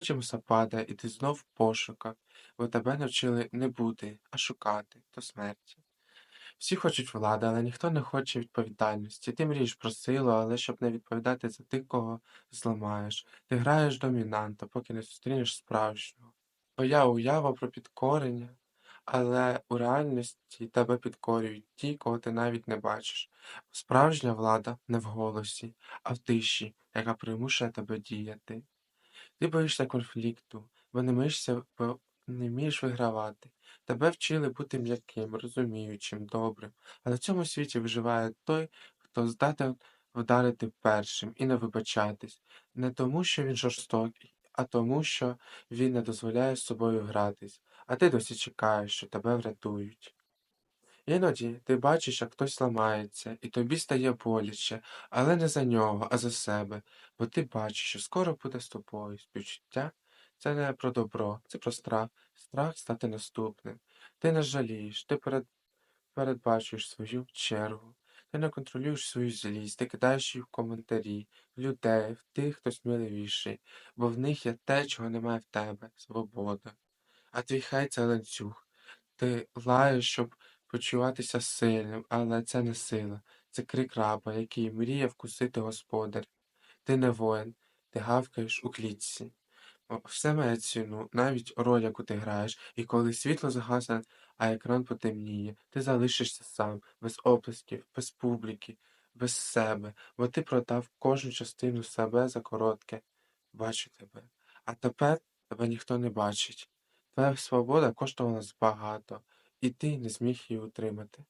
потім усе і ти знов в пошуках, бо тебе навчили не бути, а шукати до смерті. Всі хочуть влади, але ніхто не хоче відповідальності. Ти мрієш про силу, але щоб не відповідати за тих, кого зламаєш. Ти граєш домінанта, поки не зустрінеш справжнього. Твоя уява про підкорення, але у реальності тебе підкорюють ті, кого ти навіть не бачиш. Справжня влада не в голосі, а в тиші, яка примушує тебе діяти. Ти боїшся конфлікту, бо не вмієшся, бо не вмієш вигравати. Тебе вчили бути м'яким, розуміючим, добрим, але в цьому світі виживає той, хто здатен вдарити першим і не вибачатись, не тому, що він жорстокий, а тому, що він не дозволяє з собою гратись, а ти досі чекаєш, що тебе врятують. Іноді ти бачиш, як хтось ламається, і тобі стає боляче, але не за нього, а за себе, бо ти бачиш, що скоро буде з тобою. Співчуття це не про добро, це про страх, страх стати наступним. Ти не жалієш, ти перед... передбачуєш свою чергу, ти не контролюєш свою злість, ти кидаєш її в коментарі, в людей, в тих, хто сміливіший, бо в них є те, чого немає в тебе свобода. А твій хай це ланцюг. Ти лаєш, щоб почуватися сильним, але це не сила, це крик раба, який мріє вкусити господар. Ти не воїн, ти гавкаєш у клітці. Все має ціну, навіть роль, яку ти граєш, і коли світло згасне, а екран потемніє, ти залишишся сам, без оплесків, без публіки, без себе, бо ти продав кожну частину себе за коротке. Бачу тебе. А тепер тебе ніхто не бачить. Твоя свобода коштувала багато, і ти не зміг її утримати.